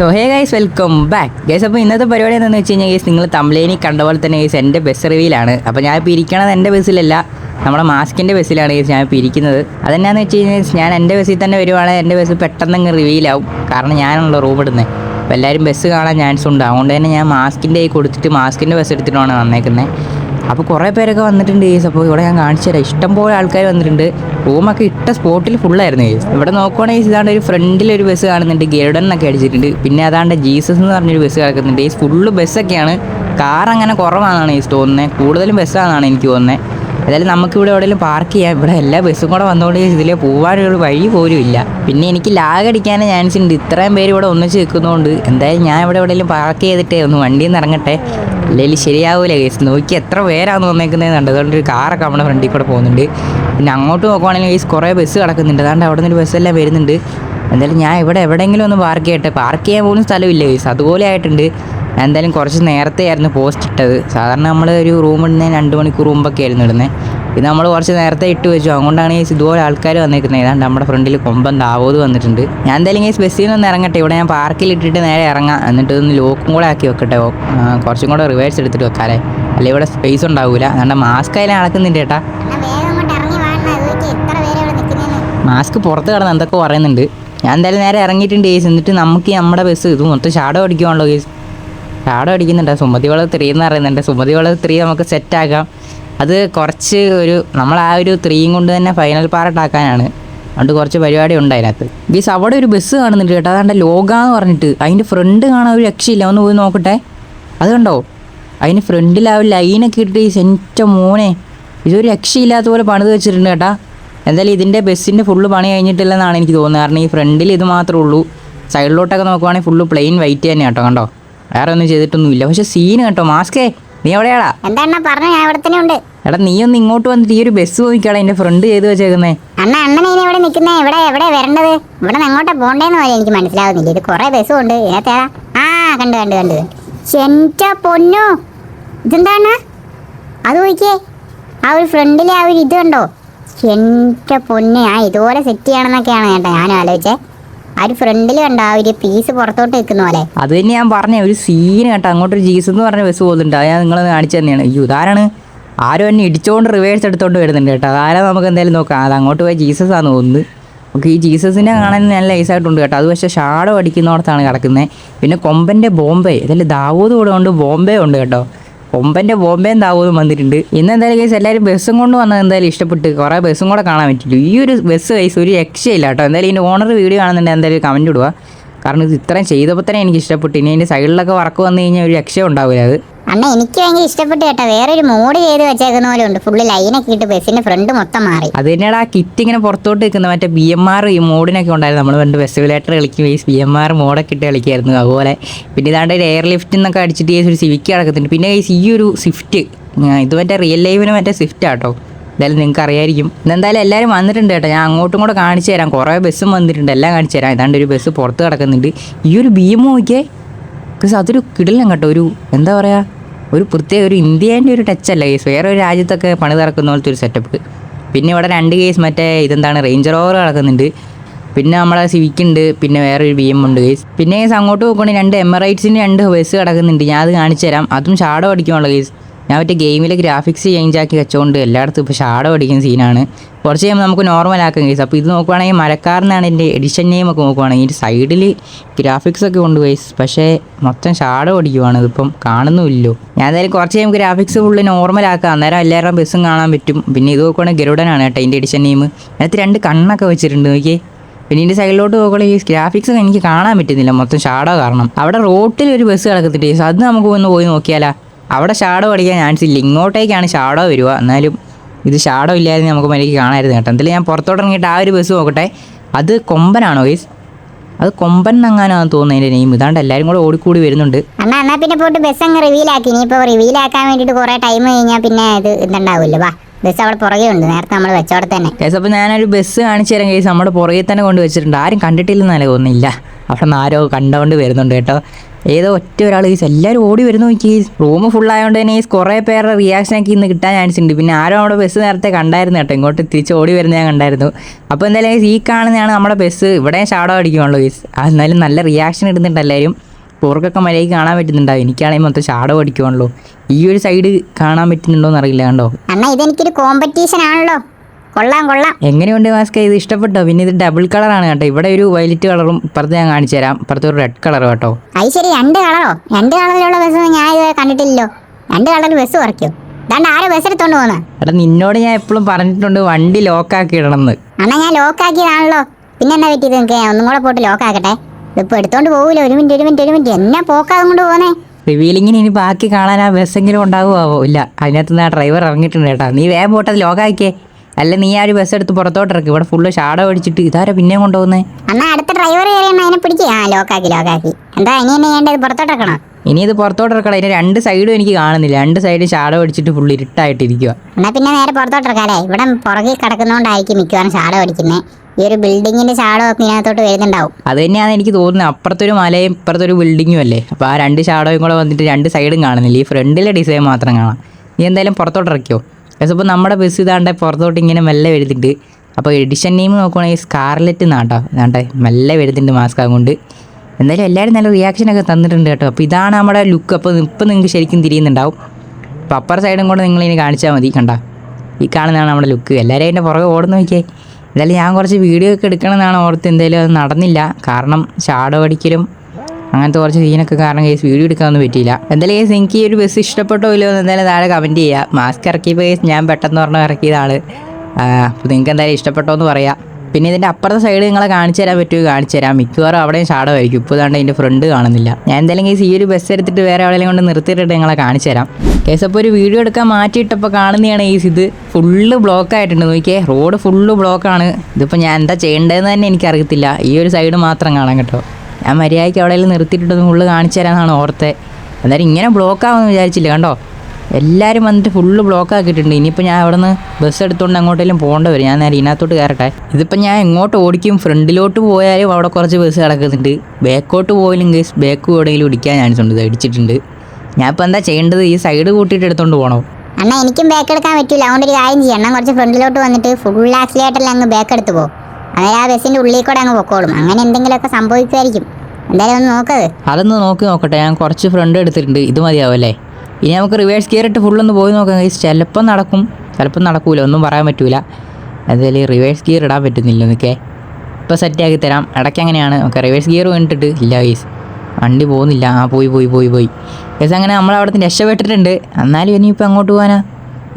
So hey guys welcome back guys അപ്പോൾ ഇന്നത്തെ പരിപാടി എന്താണെന്ന് വെച്ച് കഴിഞ്ഞാൽ ഗൈസ് നിങ്ങൾ തമ്പ്ലേനി കണ്ട പോലെ തന്നെ ഗൈസ് എന്റെ ബസ് റിവീലാണ് അപ്പോൾ ഞാൻ ഇപ്പോൾ ഇരിക്കണത് എന്റെ ബസ്സിലല്ല നമ്മുടെ മാസ്കിന്റെ ബസ്സിലാണ് ഗൈസ് ഞാൻ ഇപ്പോൾ ഇരിക്കുന്നത്. അതെന്നാന്ന് വെച്ച് കഴിഞ്ഞാൽ ഞാൻ എന്റെ ബസ്സിൽ തന്നെ വരുവാണെങ്കിൽ എന്റെ ബസ് പെട്ടെന്ന് അങ്ങ് റിവീലാവും കാരണം ഞാനാണല്ലോ റൂം ഇടുന്നത് അപ്പോൾ എല്ലാവരും ബസ് കാണാൻ ചാൻസ് ഉണ്ട്. അതുകൊണ്ട് തന്നെ ഞാൻ മാസ്കിന്റെ കൊടുത്തിട്ട് മാസ്കിന്റെ ബസ് എടുത്തിട്ടാണ് വന്നേക്കുന്നത് അപ്പോൾ കുറേ പേരൊക്കെ വന്നിട്ടുണ്ട് കേസ് അപ്പോൾ ഇവിടെ ഞാൻ കാണിച്ചു തരാം. ഇഷ്ടംപോലെ ആൾക്കാർ വന്നിട്ടുണ്ട്. റൂമൊക്കെ ഇട്ട സ്പോട്ടിൽ ഫുള്ളായിരുന്നു കേസ് ഇവിടെ നോക്കുവാണെങ്കിൽ ഇതാണ്ട് ഒരു ഫ്രണ്ടിലൊരു ബസ് കാണുന്നുണ്ട്. ഗരുഡൻ എന്നൊക്കെ അടിച്ചിട്ടുണ്ട്. പിന്നെ അതാണ്ട് ജീസസ് എന്ന് പറഞ്ഞൊരു ബസ് കിടക്കുന്നുണ്ട്. ഈ ഫുള്ള് ബസ്സൊക്കെയാണ് കാർ അങ്ങനെ കുറവാണെന്നാണ് ഈ തോന്നുന്നത് കൂടുതലും ബസ്സാണെന്നാണ് എനിക്ക് തോന്നുന്നത് ഏതായാലും നമുക്കിവിടെ എവിടെയെങ്കിലും പാർക്ക് ചെയ്യാം. ഇവിടെ എല്ലാ ബസ്സും കൂടെ വന്നുകൊണ്ട് ഇതിലെ പോകാനൊരു വഴി പോലും ഇല്ല. പിന്നെ എനിക്ക് ലാഗ് അടിക്കാനേ ചാൻസ് ഉണ്ട്. ഇത്രയും പേര് ഇവിടെ ഒന്നിച്ച് നിൽക്കുന്നതുകൊണ്ട് എന്തായാലും ഞാൻ ഇവിടെ എവിടെയെങ്കിലും പാർക്ക് ചെയ്തിട്ടേ ഒന്ന് വണ്ടിയിൽ നിന്ന് ഇറങ്ങട്ടെ. അല്ലെങ്കിൽ ശരിയാവൂല കേസ് നോക്കി എത്ര പേരാണ് വന്നേക്കുന്നത് കണ്ടത് അതുകൊണ്ട് ഒരു കാറൊക്കെ നമ്മുടെ ഫ്രണ്ടിൽ കൂടെ പോകുന്നുണ്ട്. പിന്നെ അങ്ങോട്ട് നോക്കുവാണെങ്കിൽ കേസ് കുറേ ബസ് കിടക്കുന്നുണ്ട്. അതുകൊണ്ട് അവിടെ നിന്ന് ബസ്സെല്ലാം വരുന്നുണ്ട്. എന്തായാലും ഞാൻ ഇവിടെ എവിടെയെങ്കിലും ഒന്ന് പാർക്ക് ചെയ്യട്ടെ. പാർക്ക് ചെയ്യാൻ പോലും സ്ഥലമില്ല കേസ് അതുപോലെ ആയിട്ടുണ്ട്. എന്തായാലും കുറച്ച് നേരത്തെ ആയിരുന്നു പോസ്റ്റ് ഇട്ടത്. സാധാരണ നമ്മൾ ഒരു റൂം ഇടുന്നതിന് രണ്ട് മണിക്കൂർ മുമ്പൊക്കെ ആയിരുന്നു ഇടുന്നത് ഇത് നമ്മൾ കുറച്ച് നേരത്തെ ഇട്ട് വെച്ചു. അതുകൊണ്ടാണ് ഈ ഇതുപോലെ ആൾക്കാർ വന്നിരിക്കുന്നത് ഏതാണ്ട് നമ്മുടെ ഫ്രണ്ടിൽ കൊമ്പം താവോത് വന്നിട്ടുണ്ട്. ഞാൻ എന്തായാലും ഈ ബസ്സിൽ നിന്ന് ഇറങ്ങട്ടെ. ഇവിടെ ഞാൻ പാർക്കിൽ ഇട്ടിട്ട് നേരെ ഇറങ്ങാം. എന്നിട്ട് ഒന്ന് ലോക്കും കൂടെ ആക്കി വെക്കട്ടെ. കുറച്ചും കൂടെ റിവേഴ്സ് എടുത്തിട്ട് വെക്കാല്ലേ? അല്ലെ ഇവിടെ സ്പേസ് ഉണ്ടാവില്ല അതുകൊണ്ട് മാസ്ക് അതിൽ നടക്കുന്നുണ്ട് ചേട്ടാ. മാസ്ക് പുറത്ത് കിടന്ന് എന്തൊക്കെ പറയുന്നുണ്ട്. ഞാൻ എന്തായാലും നേരെ ഇറങ്ങിയിട്ടുണ്ട് കേസ് എന്നിട്ട് നമുക്ക് നമ്മുടെ ബസ് ഇത് മൊത്തം ഷാഡോ അടിക്കുവാണല്ലോ കേസ് ഷാഡോ അടിക്കുന്നുണ്ട്. സുമതി വളവ് ത്രീ എന്ന് പറയുന്നുണ്ട്. സുമതി വളവ് ത്രീ നമുക്ക് സെറ്റാക്കാം അത് കുറച്ച് ഒരു നമ്മൾ ആ ഒരു ത്രീയും കൊണ്ട് തന്നെ ഫൈനൽ പാർട്ടാക്കാനാണ്. അതുകൊണ്ട് കുറച്ച് പരിപാടി ഉണ്ട് അതിനകത്ത്. ബീസ് അവിടെ ഒരു ബസ് കാണുന്നുണ്ട് കേട്ടോ. അതാണ്ട് ലോക എന്ന് പറഞ്ഞിട്ട്. അതിന്റെ ഫ്രണ്ട് കാണാൻ ഒരു രക്ഷയില്ല. ഒന്ന് പോയി നോക്കട്ടെ. അത് കണ്ടോ? അതിന് ഫ്രണ്ടിൽ ആ ഒരു ലൈനൊക്കെ ഇട്ട് ഈ സെന്റ മോനെ. ഇതൊരു രക്ഷയില്ലാത്ത പോലെ പണിത് വെച്ചിട്ടുണ്ട് കേട്ടാ. എന്തായാലും ഇതിന്റെ ബസ്സിന്റെ ഫുള്ള് പണി കഴിഞ്ഞിട്ടില്ലെന്നാണ് എനിക്ക് തോന്നുന്നത്. കാരണം ഈ ഫ്രണ്ടിൽ ഇത് മാത്രമേ ഉള്ളൂ. സൈഡിലോട്ടൊക്കെ നോക്കുവാണെങ്കിൽ ഫുള്ള് പ്ലെയിൻ വൈറ്റ് തന്നെ കേട്ടോ. കണ്ടോ? വേറെ ഒന്നും ചെയ്തിട്ടൊന്നുമില്ല. പക്ഷെ സീൻ കേട്ടോ മാസ്കേ നീ എവിടെയാടാ? എന്താ പറഞ്ഞു ഞാൻ ഇവിടെ തന്നെ ഉണ്ട്. എടാ നീ ഒന്ന് ഇങ്ങോട്ട് വന്നിട്ട് ഈ ഒരു ബസ് നോക്കിയാടാ എന്റെ ഫ്രണ്ട് ചെയ്തു വെച്ചേക്കുന്നേ. അണ്ണ അണ്ണനെ ഇനി ഇവിടെ നിൽക്കുന്നേ? ഇവിടെ എവിടെ വരേണ്ടത്? ഇവിടെ നിന്ന് എങ്ങോട്ടാ പോണ്ടേന്ന് പോലെ എനിക്ക് മനസ്സിലാവുന്നില്ല. ഇത് കുറെ ബസ്സും ഉണ്ട്. ഇതിനകത്തേതാ ആ കണ്ടു കണ്ടു കണ്ടു. ചെന്റ പൊന്നു. ഇതെന്താണ് അത് നോക്കിയേ. ആ ഒരു ഫ്രണ്ടിലെ ആ ഒരു ഇത് കണ്ടോ? ചെന്റ പൊന്നെ. ആ ഇതുപോലെ സെറ്റ് ചെയ്യണമെന്നൊക്കെയാണ് കേട്ടോ ഞാൻ ആലോചിച്ചേ. ആ ഒരു ഫ്രണ്ടിൽ കണ്ടോ? ആ ഒരു പീസ് പുറത്തോട്ട് നിൽക്കുന്ന പോലെ. അത് തന്നെ ഞാൻ പറഞ്ഞ ഒരു സീന് കേട്ടോ. അങ്ങോട്ടൊരു ജീസ് എന്ന് പറഞ്ഞ ബസ് പോകുന്നുണ്ട്. അത് ഞാൻ നിങ്ങളെ കാണിച്ചു തന്നെയാണ് അയ്യോ ഇതാരാണ്? ആരും എന്നെ ഇടിച്ചുകൊണ്ട് റിവേഴ്സ് എടുത്തോണ്ട് വരുന്നുണ്ട് കേട്ടോ. അതാരാ നമുക്ക് എന്തായാലും നോക്കാം. അത് അങ്ങോട്ട് പോയി ജീസസ് ആണ് ഒന്ന് നമുക്ക് ഈ ജീസസിനെ കാണാൻ നല്ല ഐസായിട്ടുണ്ട് കേട്ടോ. അത് പക്ഷേ ഷാഡോ അടിക്കുന്നിടത്താണ് കിടക്കുന്നത് പിന്നെ കൊമ്പന്റെ ബോംബെ. ഇതിൽ ദാവൂദ് കൂടെ ഉണ്ട് ബോംബെ ഉണ്ട് കേട്ടോ. കൊമ്പന്റെ ബോംബെയും ദാവൂദും വന്നിട്ടുണ്ട്. ഇന്ന് എന്തായാലും കേസ് എല്ലാവരും ബസ്സും കൊണ്ട് വന്നത് എന്തായാലും ഇഷ്ടപ്പെട്ട് കുറേ ബസ്സും കൂടെ കാണാൻ പറ്റില്ല ഈ ഒരു ബസ് കൈസ് ഒരു രക്ഷയില്ല കേട്ടോ. എന്തായാലും ഇതിന്റെ ഓണർ വീഡിയോ കാണുന്നുണ്ട് എന്തായാലും കമന്റ് ഇടുക. കാരണം ഇത് ഇത്രയും ചെയ്തപ്പോൾ തന്നെ എനിക്ക് ഇഷ്ടപ്പെട്ടു. ഇനി അതിന്റെ സൈഡിലൊക്കെ വർക്ക് വന്നു കഴിഞ്ഞാൽ ഒരു രക്ഷ ഉണ്ടാവില്ല അത്. അണ്ണ എനിക്ക് ഭയങ്കര ഇഷ്ടപ്പെട്ടു കേട്ടോ. വേറൊരു മോഡ് ചെയ്ത് വെച്ചേക്കുന്ന പോലെ ഉണ്ട്. ഫുള്ള് ലൈനൊക്കെ ഇട്ട് ബസ്സിന്റെ ഫ്രണ്ട് മൊത്തം മാറി. അത് തന്നെയാണ് ആ കിറ്റ് ഇങ്ങനെ പുറത്തോട്ട് നിൽക്കുന്ന മറ്റേ ബി എം ആർ ഈ മോഡിനൊക്കെ ഉണ്ടായിരുന്നു. നമ്മൾ പണ്ട് വിലേറ്റർ കളിക്കും ഈ ബി എം ആർ മോഡൊക്കെ ഇട്ട് കളിക്കായിരുന്നു. അതുപോലെ പിന്നെ ഇതാണ്ട് ഒരു എയർ ലിഫ്റ്റ് എന്നൊക്കെ അടിച്ചിട്ട് ഈ ഒരു സിവിക്ക് കിടക്കുന്നുണ്ട്. പിന്നെ ഈ ഒരു സ്വിഫ്റ്റ് ഇത് മറ്റേ റിയൽ ലൈഫിന് മറ്റേ സ്വിഫ്റ്റ് ആട്ടോ എന്തായാലും നിങ്ങൾക്ക് അറിയായിരിക്കും. ഇന്നെന്തായാലും എല്ലാവരും വന്നിട്ടുണ്ട് കേട്ടോ. ഞാൻ അങ്ങോട്ടും കൂടെ കാണിച്ചു തരാം. കുറേ ബസ്സും വന്നിട്ടുണ്ട്. എല്ലാം കാണിച്ചു തരാം. ഇതാണ്ട് ഒരു ബസ് പുറത്ത് കിടക്കുന്നുണ്ട്. ഈ ഒരു ബീം നോക്കിയേ. പക്ഷെ അതൊരു കിടിലം കേട്ടോ. ഒരു എന്താ പറയുക ഒരു പ്രത്യേക ഒരു ഇന്ത്യേന്റെ ഒരു ടച്ച് അല്ല കേസ് വേറെ ഒരു രാജ്യത്തൊക്കെ പണി തറക്കുന്ന പോലത്തെ ഒരു സെറ്റപ്പ് പിന്നെ ഇവിടെ രണ്ട് കേസ് മറ്റേ ഇതെന്താണ് റേഞ്ചർ ഓവർ കിടക്കുന്നുണ്ട് പിന്നെ നമ്മളെ സിവിക്ക് ഉണ്ട് പിന്നെ ഒരു ബി എം ഉണ്ട്. കേസ് പിന്നെ അങ്ങോട്ട് നോക്കുകയാണെങ്കിൽ രണ്ട് എമറൈറ്റ്സിന് രണ്ട് ബസ് കിടക്കുന്നുണ്ട് ഞാൻ അത് കാണിച്ചു തരാം അതും ഷാഡോ അടിക്കുവാനുള്ള കേസ് ഞാൻ മറ്റേ ഗെയിമിലെ ഗ്രാഫിക്സ് ചേഞ്ച് ആക്കി വെച്ചുകൊണ്ട് എല്ലായിടത്തും ഇപ്പോൾ ഷാഡോ അടിക്കുന്ന സീനാണ് കുറച്ച് കഴിയുമ്പോൾ നമുക്ക് നോർമൽ ആക്കാൻ കേസ് അപ്പോൾ ഇത് നോക്കുവാണെങ്കിൽ മരക്കാരനാണ് എന്റെ എഡിഷൻ നെയിം ഒക്കെ നോക്കുവാണെങ്കിൽ ഇതിന്റെ സൈഡിൽ ഗ്രാഫിക്സ് ഒക്കെ ഉണ്ട് പക്ഷേ മൊത്തം ഷാഡോ അടിക്കുവാണ്. ഇതിപ്പം കാണുന്നുമില്ലോ. ഞാൻ എന്തായാലും കുറച്ച് കഴിയുമ്പോൾ ഗ്രാഫിക്സ് ഫുള്ള് നോർമൽ ആക്കാം. അന്നേരം എല്ലാവരുടെയും ബസ്സും കാണാൻ പറ്റും. പിന്നെ ഇത് നോക്കുവാണെങ്കിൽ ഗരുഡനാണ് കേട്ടോ എന്റെ എഡിഷൻ നെയിം അതിനകത്ത് രണ്ട് കണ്ണൊക്കെ വെച്ചിട്ടുണ്ട് നോക്കിയേ. പിന്നെ ഇതിന്റെ സൈഡിലോട്ട് പോകുമ്പോൾ ഈ ഗ്രാഫിക്സ് എനിക്ക് കാണാൻ പറ്റുന്നില്ല. മൊത്തം ഷാഡോ കാരണം. അവിടെ റോട്ടിൽ ഒരു ബസ് കിടക്കത്തിട്ട് അത് നമുക്ക് ഒന്ന് പോയി നോക്കിയാലാ. അവിടെ ഷാഡോ അടിക്കാൻ ചാൻസ് ഇല്ല ഇങ്ങോട്ടേക്കാണ് ഷാഡോ വരിക. എന്നാലും ഇത് ഷാഡോ ഇല്ലായിരുന്നു നമുക്ക് മര്യാദയ്ക്ക് കാണായിരുന്നു കേട്ടോ. എന്തായാലും ഞാൻ പുറത്തോട്ട് ഇറങ്ങിയിട്ട് ആ ഒരു ബസ് നോക്കട്ടെ. അത് കൊമ്പനാണോ ഗൈസ് അത് കൊമ്പൻ എങ്ങാനാണെന്ന് തോന്നുന്നു അതിന്റെ നെയിം ഇതാണ്ട് എല്ലാരും കൂടെ ഓടിക്കൂടി വരുന്നുണ്ട്. അണ്ണാ എന്നാ പിന്നെ പോയിട്ട് ബസ് അങ്ങ് റിവീൽ ആക്കി. ഇനിയിപ്പോ റിവീൽ ആക്കാൻ വേണ്ടിട്ട് കുറെ ടൈം കഴിഞ്ഞാൽ പിന്നെ ഇത് ഇതുണ്ടാവില്ല വാ ബസ് അവിടെ പുറകെ ഉണ്ട്. നേരത്തെ നമ്മൾ വെച്ചവിടെ തന്നെ. കേസ് അപ്പോൾ ഞാനൊരു ബസ് കാണിച്ചു തരാം കേസ് നമ്മുടെ പുറകെ തന്നെ കൊണ്ട് വെച്ചിട്ടുണ്ട്. ആരും കണ്ടിട്ടില്ലെന്നല്ല തോന്നുന്നില്ല. അവിടെ നിന്ന് ആരോ കണ്ടുകൊണ്ട് വരുന്നുണ്ട് കേട്ടോ. ഏതോ ഒറ്റ ഒരാൾ ഗൈസ് എല്ലാവരും ഓടി വരുന്നു. നോക്കി റൂം ഫുൾ ആയതുകൊണ്ട് തന്നെ ഈ കുറേ പേരുടെ റിയാക്ഷൻ ഒക്കെ ഇന്ന് കിട്ടാൻ ചാൻസ് ഉണ്ട്. പിന്നെ ആരും അവിടെ ബസ് നേരത്തെ കണ്ടായിരുന്നു കേട്ടോ. ഇങ്ങോട്ട് തിരിച്ച് ഓടി വരുന്ന ഞാൻ കണ്ടായിരുന്നു. അപ്പോൾ എന്തായാലും ഈ കാണുന്നതാണ് നമ്മുടെ ബസ് ഇവിടെ ഷാഡോ അടിക്കുവാണല്ലോ ഗൈസ് എന്നാലും നല്ല റിയാക്ഷൻ ഇടുന്നുണ്ട് എല്ലാവരും. പോർക്കൊക്കെ മര്യാദയ്ക്ക് കാണാൻ പറ്റുന്നുണ്ടാവും. എനിക്കാണെങ്കിൽ മൊത്തം ഷാഡോ അടിക്കുവാണല്ലോ. ഈ ഒരു സൈഡ് കാണാൻ പറ്റുന്നുണ്ടോ എന്നറിയില്ല കണ്ടോ? അമ്മ ഇതെനിക്കൊരു കോമ്പറ്റീഷൻ ആണല്ലോ. കൊള്ളാം കൊള്ളാം. എങ്ങനെയുണ്ട് മാസ്ക? ഇത് ഇഷ്ടപ്പെട്ടോ? പിന്നെ ഇത് ഡബിൾ കളറാണ് കേട്ടോ. ഇവിടെ ഒരു വയലറ്റ് കളറും പുറത്ത് ഞാൻ കാണിച്ചു തരാം. പുറത്ത് ഒരു റെഡ് കളർ കേട്ടോ. അത് ശരി രണ്ട് കളറോ? രണ്ട് കളറിലുള്ള ബസ് ഞാൻ ഇതുവരെ കണ്ടിട്ടില്ലല്ലോ. രണ്ട് കളറിൽ ബസ് കുറയ്ക്കും. ദാണ്ട് ആരോ ബസ് എടുത്തോണ്ട് പോകുന്ന എടാ നിന്നോട് ഞാൻ എപ്പോഴും പറഞ്ഞിട്ടുണ്ട് വണ്ടി ലോക്കാക്കി ഇടണമെന്ന്. അണ്ണാ ഞാൻ ലോക്ക് ആക്കിയതാണല്ലോ. പിന്നെ എന്നാ പറ്റിയത് നിങ്ങൾക്ക് ഒന്നും കൂടെ പോയിട്ട് ലോക്ക് ആക്കട്ടെ. ഇതിപ്പോ എടുത്തോണ്ട് പോകൂല ഒരു മിനിറ്റ് ഒരു മിനിറ്റ് ഒരു മിനിറ്റ് എന്നാ പോക്കാതും കൊണ്ട് പോകുന്നേ റിവീലിങ്ങിന് ഇനി ബാക്കി കാണാൻ ആ ബസ്സെങ്കിലും ഉണ്ടാവുമോ? ഇല്ല അതിനകത്ത് നിന്ന് ആ ഡ്രൈവർ ഇറങ്ങിയിട്ടുണ്ട് കേട്ടോ. നീ വേഗം പോട്ടത് ലോക്കാക്കിയേ അല്ല നീ ആ ഒരു ബസ് എടുത്ത് പുറത്തോട്ട് ഇറക്കി. ഇവിടെ ഫുള്ള് ഷാഡോ അടിച്ചിട്ട് ഇതാരാ പിന്നെ കൊണ്ടുപോകുന്നേ? അടുത്ത ഡ്രൈവർ അതിനെ പിടിക്കുക ആ ലോക്കാക്കി ലോക്കാക്കി എന്താ ഇനി എന്നെ ചെയ്യേണ്ടത് പുറത്തോട്ടിറക്കണോ ഇനി ഇത് പുറത്തോട്ട് ഇറക്കണം? അതിന് രണ്ട് സൈഡും എനിക്ക് കാണുന്നില്ല. രണ്ട് സൈഡ് ഷാഡോ അടിച്ചിട്ട് ഫുള്ള് ഇരുട്ടായിട്ടിരിക്കുക എന്നാ പിന്നെ നേരെ പുറത്തോട്ടിറക്കാല്ലേ ഇവിടെ പുറകിൽ കിടക്കുന്നോണ്ടായിരിക്കും മിക്കവാറും ഷാഡോ അടിക്കുന്നത് ഈ ഒരു ബിൽഡിങ്ങിന്റെ ഷാഡോ ഒക്കെ ഇതിനകത്തോട്ട് വരുന്നുണ്ടാവും. അത് തന്നെയാണ് എനിക്ക് തോന്നുന്നത് അപ്പുറത്തൊരു മലയും ഇപ്പുറത്തൊരു ബിൽഡിങ്ങും അല്ലേ? അപ്പോൾ ആ രണ്ട് ഷാഡോയും കൂടെ വന്നിട്ട് രണ്ട് സൈഡും കാണുന്നില്ല? ഈ ഫ്രണ്ടിലെ ഡിസൈൻ മാത്രം കാണാം. നീ എന്തായാലും പുറത്തോട്ട് ഇറക്കിയോ പക്ഷേ ഇപ്പോൾ നമ്മുടെ ബസ് ഇതാണ്ട് പുറത്തോട്ട് ഇങ്ങനെ മെല്ലെ വരുന്നുണ്ട്. അപ്പോൾ എഡിഷൻ നെയിം നോക്കുവാണെങ്കിൽ സ്കാർലെറ്റ് നാട്ടോ ഇതാണ്ടെ മെല്ലെ വരുന്നുണ്ട് മാസ്ക് കൊണ്ട്. എന്തായാലും എല്ലാവരും നല്ല റിയാക്ഷനൊക്കെ തന്നിട്ടുണ്ട് കേട്ടോ. അപ്പോൾ ഇതാണ് നമ്മുടെ ലുക്ക് അപ്പോൾ ഇപ്പം നിങ്ങൾക്ക് ശരിക്കും തിരിയുന്നുണ്ടാവും. അപ്പോൾ അപ്പർ സൈഡും കൂടെ നിങ്ങളിനി കാണിച്ചാൽ മതി കണ്ട? ഈ കാണുന്നതാണ് നമ്മുടെ ലുക്ക് എല്ലാവരും അതിന്റെ പുറകെ ഓടുന്ന നോക്കിയേ. എന്തായാലും ഞാൻ കുറച്ച് വീഡിയോ ഒക്കെ എടുക്കണമെന്നാണ് ഓർത്ത് എന്തായാലും അത് നടന്നില്ല. കാരണം ഷാഡോ അടിക്കലും അങ്ങനത്തെ കുറച്ച് സീനൊക്കെ കാരണം കേസ് വീഡിയോ എടുക്കാനൊന്നും പറ്റിയില്ല. എന്തായാലും കേസ് എനിക്ക് ഈ ഒരു ബസ് ഇഷ്ടപ്പെട്ടോ ഇല്ലയോ എന്ന് എന്തായാലും താഴെ കമന്റ് ചെയ്യുക മാസ്ക് ഇറക്കിയപ്പോൾ കേസ് ഞാൻ പെട്ടെന്ന് പറഞ്ഞ് ഇറക്കിയതാണ് അപ്പോൾ നിങ്ങൾക്ക് എന്തായാലും ഇഷ്ടപ്പെട്ടോ എന്ന് പറയാം. പിന്നെ ഇതിന്റെ അപ്പുറത്തെ സൈഡ് നിങ്ങളെ കാണിച്ചു തരാൻ പറ്റുമോ? കാണിച്ചു തരാം. മിക്കവാറും അവിടെയും ഷാഡോ ആയിരിക്കും. ഇപ്പോൾ ഇതാണ്ട് അതിന്റെ ഫ്രണ്ട് കാണുന്നില്ല. ഞാൻ എന്തായാലും കേസ് ഈ ഒരു ബസ് എടുത്തിട്ട് വേറെ എവിടെയെങ്കിലും കൊണ്ട് നിർത്തിയിട്ടിട്ട് നിങ്ങളെ കാണിച്ചു തരാം. കേസ് അപ്പോൾ ഒരു വീഡിയോ എടുക്കാൻ മാറ്റിയിട്ടപ്പോൾ കാണുന്നതാണ് കേസ് ഇത്. ഫുള്ള് ബ്ലോക്ക് ആയിട്ടുണ്ട്. നോക്കിയേ റോഡ് ഫുള്ള് ബ്ലോക്കാണ് ഇതിപ്പോൾ ഞാൻ എന്താ ചെയ്യേണ്ടതെന്ന് തന്നെ എനിക്കറിയത്തില്ല. ഈ ഒരു സൈഡ് മാത്രം കാണാം കേട്ടോ. ഞാൻ മര്യാദയ്ക്ക് അവിടെ നിർത്തിയിട്ടൊന്ന് ഫുള്ള് കാണിച്ചു തരാമെന്നാണ് ഓർത്തെ. എന്തായാലും ഇങ്ങനെ ബ്ലോക്ക് ആവുമെന്ന് വിചാരിച്ചില്ല കണ്ടോ? എല്ലാവരും വന്നിട്ട് ഫുള്ള് ബ്ലോക്ക് ആക്കിയിട്ടുണ്ട്. ഇനിയിപ്പോൾ ഞാൻ അവിടെ നിന്ന് ബസ് എടുത്തുകൊണ്ട് അങ്ങോട്ടേലും പോകേണ്ട വരും. ഞാൻ നേരെ ഇതിനകത്തോട്ട് കയറട്ടെ. ഇതിപ്പോൾ ഞാൻ എങ്ങോട്ട് ഓടിക്കും? ഫ്രണ്ടിലോട്ട് പോയാലും അവിടെ കുറച്ച് ബസ് കിടക്കുന്നുണ്ട്. ബാക്കോട്ട് പോയാലും കേസ് ബാക്ക് എവിടെയെങ്കിലും ഇടിക്കാൻ ചാൻസ് ഉണ്ട്. ഇത് ഇടിച്ചിട്ടുണ്ട്. ഞാൻ ഇപ്പോൾ എന്താ ചെയ്യേണ്ടത്? ഈ സൈഡ് കൂട്ടിയിട്ട് എടുത്തുകൊണ്ട് പോകണോ അണ്ണാ എനിക്കും ബാക്ക് എടുക്കാൻ പറ്റില്ല അതുകൊണ്ട് ഒരു കാര്യം ചെയ്യണം കുറച്ച് ഫ്രണ്ടിലോട്ട് വന്നിട്ട് ഫുൾ ആക്സിലേറ്ററിൽ അങ്ങ് ബാക്ക് എടുത്ത് പോകും അന്നേരം ആ ബസ്സിന്റെ ഉള്ളിൽ കൂടെ അങ്ങ് പൊക്കോളും. അങ്ങനെ എന്തെങ്കിലുമൊക്കെ സംഭവിക്കുമായിരിക്കും. എന്തായാലും ഒന്ന് നോക്കത് അതൊന്ന് നോക്കി നോക്കട്ടെ. ഞാൻ കുറച്ച് ഫ്രണ്ട് എടുത്തിട്ടുണ്ട്. ഇത് മതിയാവല്ലേ? ഇനി നമുക്ക് റിവേഴ്സ് ഗിയർ ഇട്ട് ഫുള്ളൊന്ന് പോയി നോക്കാം. ചിലപ്പം നടക്കും. ചിലപ്പം നടക്കൂല. ഒന്നും പറയാൻ പറ്റൂല. എന്തായാലും റിവേഴ്സ് ഗിയർ ഇടാൻ പറ്റുന്നില്ല എന്നൊക്കെ സെറ്റ് ആക്കി തരാം. ഇടയ്ക്ക് അങ്ങനെയാണ്. ഓക്കെ റിവേഴ്സ് ഗിയർ വേണ്ടിട്ട് ഇല്ല ഗൈസ് വണ്ടി പോകുന്നില്ല. ആ പോയി പോയി പോയി പോയി. ഗൈസ് അങ്ങനെ നമ്മൾ അവിടെ നിന്ന് രക്ഷപ്പെട്ടിട്ടുണ്ട്. എന്നാലും ഇനിയിപ്പോൾ അങ്ങോട്ട് പോകാനാ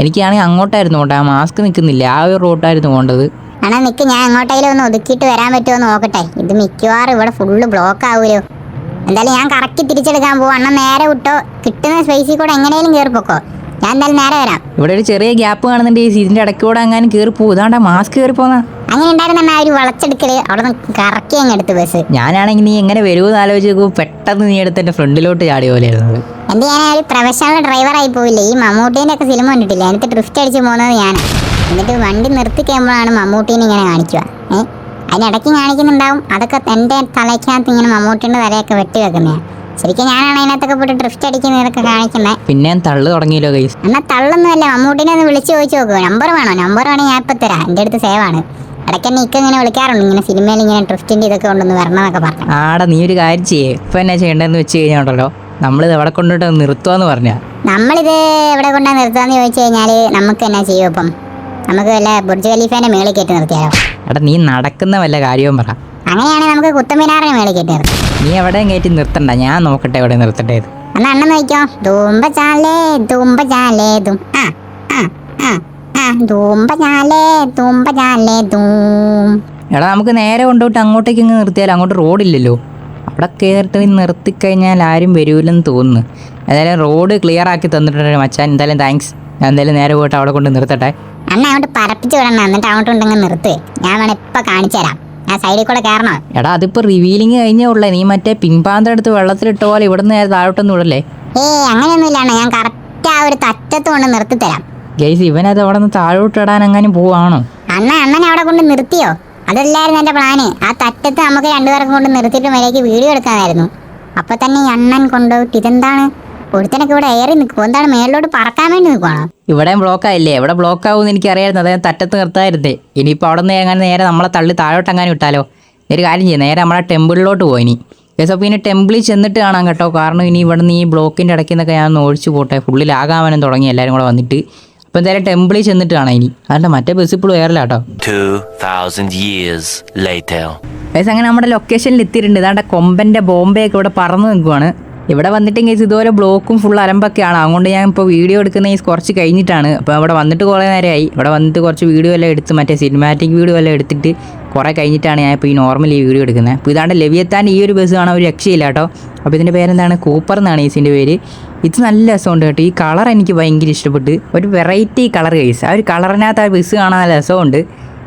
എനിക്കാണെങ്കിൽ അങ്ങോട്ടായിരുന്നു പോകട്ടെ ആ മാസ്ക് നിൽക്കുന്നില്ല. ആ ഒരു റൂട്ടായിരുന്നു പോകേണ്ടത്. അണ്ണാ നിക്ക് ഞാൻ എങ്ങോട്ടെങ്കിലും ഒന്ന് ഒതുക്കിയിട്ട് വരാൻ പറ്റുമോ എന്ന് നോക്കട്ടെ. ഇത് മിക്കവാറും ഇവിടെ ഫുള്ള് ബ്ലോക്ക് ആവൂലോ. എന്തായാലും ഞാൻ കറക്റ്റ് തിരിച്ചെടുക്കാൻ പോകും അണ്ണൻ നേരെ വിട്ടോ. കിട്ടുന്ന സ്പേസിൽ കൂടെ എങ്ങനെയും കയറി പോക്കോ. ഞാൻ എന്തായാലും നേരെ വരാം. ഇവിടെ ഒരു ചെറിയ ഗ്യാപ്പ് കാണുന്നുണ്ട്. ഈ സീറ്റിന്റെ ഇടയ്ക്ക് കൂടെ അങ്ങനെ കയറി മാസ്ക് കയറി പോന്നാ. അങ്ങനെ ഉണ്ടായിരുന്ന ആ ഒരു വളച്ചെടുക്കൽ. അവിടെ നിന്ന് കറക്കി അങ്ങ് എടുത്ത് ബസ്. ഞാനാണെങ്കിൽ നീ എങ്ങനെ വരുമെന്ന് ആലോചിച്ച് പെട്ടെന്ന് നീ എടുത്ത് എന്റെ ഫ്രണ്ടിലോട്ട് ചാടി പോലെയായിരുന്നു എന്റെ ഞാൻ ഒരു പ്രൊഫഷണൽ ഡ്രൈവർ ആയി പോയില്ലേ ഈ മമ്മൂട്ടീന്റെ ഒക്കെ സിനിമ കണ്ടിട്ടില്ല? എനിക്ക് ഡ്രിഫ്റ്റ് അടിച്ച് പോകുന്നത് ഞാൻ എന്നിട്ട് വണ്ടി നിർത്തി കഴിയുമ്പോഴാണ് മമ്മൂട്ടീനെ ഇങ്ങനെ കാണിക്കുക. ഏ? അതിനിടയ്ക്ക് കാണിക്കുന്നുണ്ടാവും. അതൊക്കെ എന്റെ തലയ്ക്കകത്ത് ഇങ്ങനെ മമ്മൂട്ടീന്റെ തലയൊക്കെ വെട്ടി വെക്കുന്നതാണ് ശരിക്കും ഞാനാണ് അതിനകത്തൊക്കെ പോയിട്ട് ഡ്രിഫ്റ്റ് അടിക്കുന്നതൊക്കെ കാണിക്കുന്നത് പിന്നെ തള്ളു തുടങ്ങിയല്ലോ കൈസ് എന്നാൽ തള്ളൊന്നുമല്ല മമ്മൂട്ടിനെ ഒന്ന് വിളിച്ച് ചോദിച്ചു നോക്കുക നമ്പർ വേണോ? നമ്പർ വേണമെങ്കിൽ ഞാൻ ഇപ്പം തരാം. എന്റെ അടുത്ത് സേവ് ആണ്. ഇടയ്ക്ക് എന്നെ ഇക്ക ഇങ്ങനെ വിളിക്കാറുണ്ട്. ഇങ്ങനെ സിനിമയിൽ ഇങ്ങനെ ഡ്രിഫ്റ്റിന്റെ ഇതൊക്കെ കൊണ്ടൊന്ന് വരണമെന്നൊക്കെ പറഞ്ഞു. ആടാ നീ ഒരു കാര്യം ചെയ്യേ. ഇപ്പം എന്നാ ചെയ്യേണ്ടതെന്ന് വെച്ച് കഴിഞ്ഞാണ്ടല്ലോ നമ്മളിത് എവിടെ കൊണ്ടിട്ട് നിർത്തുക എന്ന് പറഞ്ഞാൽ നമ്മളിത് എവിടെ കൊണ്ടാ എന്ന് ചോദിച്ചു കഴിഞ്ഞാൽ നമുക്ക് എന്നാ ചെയ്യും ഇപ്പം? നമുക്ക് വല്ല ബുർജ് ഖലീഫേന്റെ മേളിൽ കയറ്റി നിർത്തിയാലോ? എടാ നീ നടക്കുന്ന വല്ല കാര്യവും പറ. അങ്ങനെയാണെങ്കിൽ നമുക്ക് കുത്തമ്പിനാറിന്റെ മേളിൽ കയറ്റി നിർത്താം. നീ എവിടെയും കയറ്റി നിർത്തണ്ട ഞാൻ നോക്കട്ടെ എവിടെ നിർത്തട്ടെ ഇത്. എന്നാ അണ്ണൻ നോക്കിയോ ധൂമ്പ ചാലേ ധൂമ്പ ചാലേ ധൂം ആ ആ ആ ആ ചാലേ ധൂമ്പ ചാലേ ധൂം എടാ നമുക്ക് നേരെ കൊണ്ടുപോയിട്ട് അങ്ങോട്ടേക്ക് ഇങ്ങ് നിർത്തിയാൽ അങ്ങോട്ട് റോഡില്ലല്ലോ. അവിടെ കയറിട്ട് നീ നിർത്തിക്കഴിഞ്ഞാൽ ആരും വരൂലെന്ന് തോന്നുന്നു. എന്തായാലും റോഡ് ക്ലിയർ ആക്കി തന്നിട്ടുണ്ട് മച്ചാൻ. എന്തായാലും താങ്ക്സ് ഞാൻ എന്തായാലും നേരെ പോയിട്ട് അവിടെ കൊണ്ട് നിർത്തട്ടെ. അണ്ണ അങ്ങോട്ട് പറപ്പിച്ച് വിടണം എന്നിട്ട് അങ്ങോട്ട് ഉണ്ടെങ്കിൽ നിർത്ത്. ഞാൻ വേണം ഇപ്പൊ കാണിച്ചു തരാം. ഞാൻ സൈഡിൽ കൂടെ കയറണോ? എടാ അതിപ്പോ റിവീലിംഗ് കഴിഞ്ഞേ ഉള്ളേ. നീ മറ്റേ പിൻപാന്തം എടുത്ത് വെള്ളത്തിലിട്ട പോലെ ഇവിടെ നിന്ന് നേരെ താഴോട്ടൊന്നും വിടല്ലേ ഏ അങ്ങനെയൊന്നുമില്ല അണ്ണ ഞാൻ കറക്റ്റ് ആ ഒരു തറ്റത്ത് കൊണ്ട് നിർത്തി തരാം. ഗൈസ് ഇവനത് അവിടെ നിന്ന് താഴോട്ട് ഇടാൻ അങ്ങനെ പോവാണോ? അണ്ണ അണ്ണനെ അവിടെ കൊണ്ട് നിർത്തിയോ? അതല്ലായിരുന്നു എന്റെ പ്ലാന് ആ തറ്റത്ത് നമുക്ക് രണ്ടുപേർക്കും കൊണ്ട് നിർത്തിയിട്ട് മേലേക്ക് വീഡിയോ എടുക്കാനായിരുന്നു. അപ്പൊ തന്നെ ഈ അണ്ണൻ കൊണ്ടുപോയിട്ട് ഇതെന്താണ്? ഒരുത്തനൊക്കെ ഇവിടെ ഏറി നിൽക്കും. എന്താണ് മേളിലോട്ട് പറക്കാൻ വേണ്ടി നിൽക്കുവാണോ? ഇവിടെ ബ്ലോക്ക് ആയില്ലേ ഇവിടെ ബ്ലോക്ക് ആവും എനിക്ക് അറിയാമായിരുന്നു അതായത് തറ്റത്ത് നിർത്തായിരുന്നേ. ഇനിയിപ്പോൾ അവിടെ നിന്ന് എങ്ങനെ നേരെ നമ്മളെ തള്ളി താഴോട്ട് അങ്ങനെ വിട്ടാലോ ഒരു കാര്യം ചെയ്യാം. നേരെ നമ്മളെ ടെമ്പിളിലോട്ട് പോയി ഇനി. അപ്പോൾ ഇനി ടെമ്പിളിൽ ചെന്നിട്ട് കാണാം കേട്ടോ. കാരണം ഇനി ഇവിടെ നിന്ന് ഈ ബ്ലോക്കിന്റെ ഇടയ്ക്ക് നിന്നൊക്കെ ഞാൻ ഒന്ന് ഒഴിച്ചു പോട്ടെ. ഫുള്ളിൽ ആകാമനും തുടങ്ങി. എല്ലാവരും കൂടെ വന്നിട്ട്. അപ്പം എന്തായാലും ടെമ്പിളിൽ ചെന്നിട്ട് കാണാം ഇനി. അതുകൊണ്ട് മറ്റേ ബസ് ഇപ്പോൾ വേറില്ല കേട്ടോ. 2,000 years later. ഗൈസ് അങ്ങനെ നമ്മുടെ ലൊക്കേഷനിൽ എത്തിയിട്ടുണ്ട്. ഇതാണ്ട് കൊമ്പന്റെ ബോംബെയൊക്കെ ഇവിടെ പറന്ന് നിൽക്കുവാണ്. ഇവിടെ വന്നിട്ട് ഗൈസ് ഇതുപോലെ ബ്ലോക്കും ഫുൾ അലമ്പൊക്കെയാണ്. അതുകൊണ്ട് ഞാൻ ഇപ്പോൾ വീഡിയോ എടുക്കുന്ന ഈ കുറച്ച് കഴിഞ്ഞിട്ടാണ്. അപ്പോൾ അവിടെ വന്നിട്ട് കുറേ നേരമായി ഇവിടെ വന്നിട്ട് കുറച്ച് വീഡിയോ എല്ലാം എടുത്ത് മറ്റേ സിനിമാറ്റിക് വീഡിയോ എല്ലാം എടുത്തിട്ട് കുറേ കഴിഞ്ഞിട്ടാണ് ഞാൻ ഇപ്പോൾ ഈ നോർമൽ ഈ വീഡിയോ എടുക്കുന്നത്. അപ്പോൾ ഇതാണ്ട് ലവ്യത്താൻ ഈ ഒരു ബസ് കാണാൻ ഒരു രക്ഷയില്ല കേട്ടോ. അപ്പോൾ ഇതിന്റെ പേരെന്താണ്? കൂപ്പർ എന്നാണ് ഈസിന്റെ പേര്. ഇത് നല്ല രസമുണ്ട് കേട്ടോ. ഈ കളർ എനിക്ക് ഭയങ്കര ഇഷ്ടപ്പെട്ട്. ഒരു വെറൈറ്റി കളർ കേസ് ആ ഒരു കളറിനകത്ത് ആ ബസ് കാണാൻ നല്ല രസമുണ്ട്.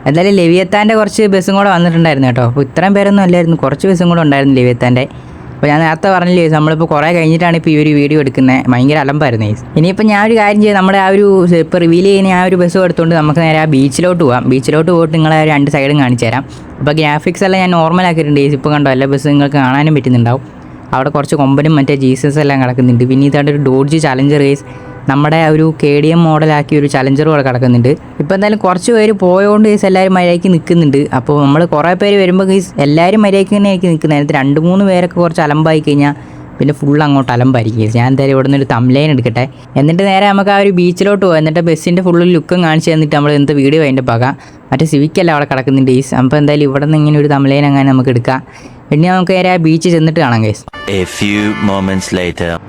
എന്തായാലും ലവ്യത്താന്റെ കുറച്ച് ബസ്സും കൂടെ വന്നിട്ടുണ്ടായിരുന്നു കേട്ടോ. അപ്പോൾ ഇത്രയും പേരൊന്നും അല്ലായിരുന്നു. കുറച്ച് ബസ്സും കൂടെ ഉണ്ടായിരുന്നു ലെവിയത്താന്റെ. അപ്പോൾ ഞാൻ നേരത്തെ പറഞ്ഞില്ലേ നമ്മളിപ്പോൾ കുറേ കഴിഞ്ഞിട്ടാണ് ഇപ്പോൾ ഈ ഒരു വീഡിയോ എടുക്കുന്നത് ഭയങ്കര അലമ്പായിരുന്നു. ഇനിയിപ്പോൾ ഞാൻ ഒരു കാര്യം ചെയ്യാം നമ്മുടെ ആ ഒരു ഇപ്പോൾ റിവീൽ ചെയ്യുന്ന ആ ഒരു ബസ് എടുത്തുകൊണ്ട് നമുക്ക് നേരെ ആ ബീച്ചിലോട്ട് പോകാം ബീച്ചിലോട്ട് പോയിട്ട് നിങ്ങളെ രണ്ട് സൈഡും കാണിച്ചു തരാം. അപ്പോൾ ഗ്രാഫിക്സ് എല്ലാം ഞാൻ നോർമൽ ആക്കിയിട്ടുണ്ട്. ഇപ്പോൾ കണ്ടോ എല്ലാ ബസ് നിങ്ങൾക്ക് കാണാനും പറ്റുന്നുണ്ടാവും. അവിടെ കുറച്ച് കൊമ്പനും മറ്റേ ജീസസ് എല്ലാം കിടക്കുന്നുണ്ട്. പിന്നെ ഇതാണ്ട് ഒരു ഡോഡ്ജ് ചലഞ്ചർ റേസ് നമ്മുടെ ഒരു കെ ഡി എം മോഡലാക്കി ഒരു ചലഞ്ചർ കൂടെ കിടക്കുന്നുണ്ട്. ഇപ്പോൾ എന്തായാലും കുറച്ച് പേര് പോയതുകൊണ്ട് കേസ് എല്ലാവരും മര്യാദയ്ക്ക് നിൽക്കുന്നുണ്ട് അപ്പോൾ നമ്മൾ കുറേ പേര് വരുമ്പോൾ കേസ് എല്ലാവരും മര്യാദയ്ക്ക് തന്നെ ആയിരിക്കും നിൽക്കുന്നത് അതിനകത്ത് രണ്ട് മൂന്ന് പേരൊക്കെ കുറച്ച് അലമ്പായി കഴിഞ്ഞാൽ പിന്നെ ഫുൾ അങ്ങോട്ട് അലമ്പായിരിക്കും. ഞാൻ എന്തായാലും ഇവിടെ നിന്ന് ഒരു തംലൈൻ എടുക്കട്ടെ. എന്നിട്ട് നേരെ നമുക്ക് ആ ഒരു ബീച്ചിലോട്ട് പോകാം എന്നിട്ട് ബസ്സിന്റെ ഫുള്ള് ലുക്കും കാണിച്ച് തന്നിട്ട് നമ്മൾ എന്ത് വീഡിയോ അതിന്റെ പാകാം. മറ്റേ സിവിക്കല്ല അവിടെ കിടക്കുന്നുണ്ട് ഈസ് അപ്പോൾ എന്തായാലും ഇവിടെ നിന്ന് ഇങ്ങനെ ഒരു തംലൈൻ അങ്ങനെ നമുക്ക് എടുക്കാം. പിന്നെ നമുക്ക് നേരെ ആ ബീച്ച് ചെന്നിട്ട് കാണാം കേസ്.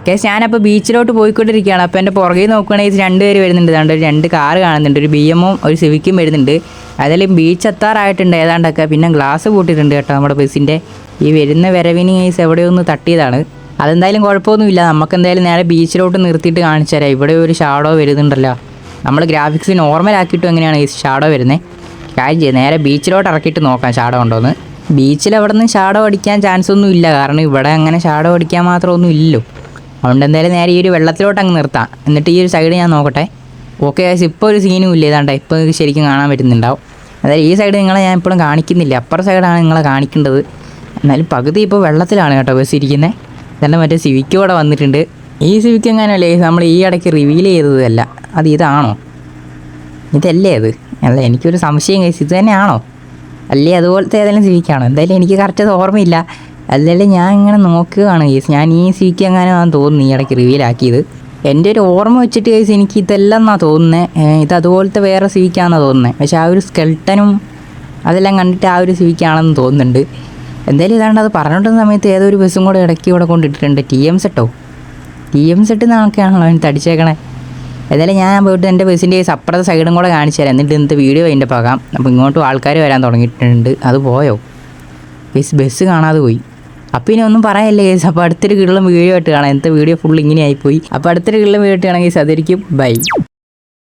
കേസ് ഞാനപ്പോൾ ബീച്ചിലോട്ട് പോയിക്കൊണ്ടിരിക്കുകയാണ്. അപ്പോൾ എന്റെ പുറകെ നോക്കുകയാണെങ്കിൽ രണ്ട് പേര് വരുന്നുണ്ട്. ഏതാണ്ട് രണ്ട് കാറ് കാണുന്നുണ്ട്. ഒരു ബി എമ്മും ഒരു സിവിക്കും വരുന്നുണ്ട്. അതിലും ബീച്ച് എത്താറായിട്ടുണ്ട്. ഏതാണ്ടൊക്കെ പിന്നെ ഗ്ലാസ് പൂട്ടിയിട്ടുണ്ട് കേട്ടോ നമ്മുടെ ബസ്സിന്റെ ഈ വരുന്ന വരവിന് കേസ് എവിടെയോ ഒന്ന് തട്ടിയതാണ്. അതെന്തായാലും കുഴപ്പമൊന്നുമില്ല. നമുക്ക് എന്തായാലും നേരെ ബീച്ചിലോട്ട് നിർത്തിയിട്ട് കാണിച്ചു തരാം. ഇവിടെ ഒരു ഷാഡോ വരുന്നുണ്ടല്ലോ. നമ്മൾ ഗ്രാഫിക്സ് നോർമൽ ആക്കിയിട്ടും എങ്ങനെയാണ് ഈ ഷാഡോ വരുന്നത് കാര്യം ചെയ്യാം നേരെ ബീച്ചിലോട്ട് ഇറക്കിയിട്ട് നോക്കാം ഷാഡോ ഉണ്ടോയെന്ന് ബീച്ചിൽ അവിടെ നിന്ന് ഷാഡോ അടിക്കാൻ ചാൻസ് ഒന്നും ഇല്ല. കാരണം ഇവിടെ അങ്ങനെ ഷാഡോ അടിക്കാൻ മാത്രമൊന്നും ഇല്ലല്ലോ. അതുകൊണ്ട് എന്തായാലും നേരെ ഈ ഒരു വെള്ളത്തിലോട്ട് അങ്ങ് നിർത്താം. എന്നിട്ട് ഈ ഒരു സൈഡ് ഞാൻ നോക്കട്ടെ. ഓക്കെ ഇപ്പോൾ ഒരു സീനും ഇല്ല. ഏതാണ്ട് ഇപ്പോൾ ശരിക്കും കാണാൻ പറ്റുന്നുണ്ടാവും. അതായത് ഈ സൈഡ് നിങ്ങളെ ഞാൻ ഇപ്പോഴും കാണിക്കുന്നില്ല. അപ്പുറ സൈഡാണ് നിങ്ങളെ കാണിക്കേണ്ടത്. എന്നാലും പകുതി ഇപ്പോൾ വെള്ളത്തിലാണ് കേട്ടോ ബസ് ഇരിക്കുന്നത് ഇതെല്ലാം മറ്റേ സിവിക്ക് ഇവിടെ വന്നിട്ടുണ്ട്. ഈ സിവിക്ക് എങ്ങനെയല്ലേ നമ്മൾ ഈ ഇടയ്ക്ക് റിവീൽ ചെയ്തതല്ല. അത് ഇതാണോ? ഇതല്ലേ അത്? അല്ല എനിക്കൊരു സംശയം കഴിച്ചു ഇത് തന്നെയാണോ? അല്ലേ അതുപോലത്തെ ഏതെങ്കിലും സിവിക്കാണോ എന്തായാലും എനിക്ക് കറക്റ്റ് ഓർമ്മയില്ല. അല്ലെങ്കിൽ ഞാൻ ഇങ്ങനെ നോക്കുകയാണ് കേസ് ഞാൻ ഈ സിവിക്ക് അങ്ങനെ ആണെന്ന് തോന്നുന്നു ഈ ഇടയ്ക്ക് റിവീലാക്കിയത് എന്റെ ഒരു ഓർമ്മ വെച്ചിട്ട് കേസ് എനിക്ക് ഇതെല്ലാം എന്നാണ് തോന്നുന്നത് ഇത് അതുപോലത്തെ വേറെ സിവിക്കാണെന്നാണ് തോന്നുന്നത് പക്ഷേ ആ ഒരു സ്കെൽട്ടനും അതെല്ലാം കണ്ടിട്ട് ആ ഒരു സിവിക്കാണെന്ന് തോന്നുന്നുണ്ട്. എന്തായാലും ഇതാണ്ട് അത് പറഞ്ഞിട്ടുന്ന സമയത്ത് ഏതോ ഒരു ബസ്സും കൂടെ ഇടയ്ക്ക് ഇവിടെ കൊണ്ടിട്ടിട്ടുണ്ട്. ടി എം സെട്ടോ ടി എം സെട്ട് എന്നൊക്കെയാണല്ലോ അതിന് തടിച്ചേക്കണേ ഏതായാലും ഞാൻ പോയിട്ട് എന്റെ ബസ്സിന്റെ അപ്പുറത്തെ സൈഡും കൂടെ കാണിച്ചു തരാം എന്നിട്ട് ഇന്നത്തെ വീഡിയോ അതിന്റെ പകാം അപ്പോൾ ഇങ്ങോട്ടും ആൾക്കാർ വരാൻ തുടങ്ങിയിട്ടുണ്ട്. അത് പോയോ? ബസ് ബസ് കാണാതെ പോയി. അപ്പം ഇനി ഒന്നും പറയല്ലേ കേസ്. അപ്പോൾ അടുത്തൊരു കിള്ളം വീഡിയോ ആയിട്ട് കാണാം. ഇന്നത്തെ വീഡിയോ ഫുൾ ഇങ്ങനെ ആയിപ്പോയി അപ്പോൾ അടുത്തൊരു കിള്ളം വീഡിയോ ആയിട്ട് കാണാം കേസ് അതായിരിക്കും ബൈ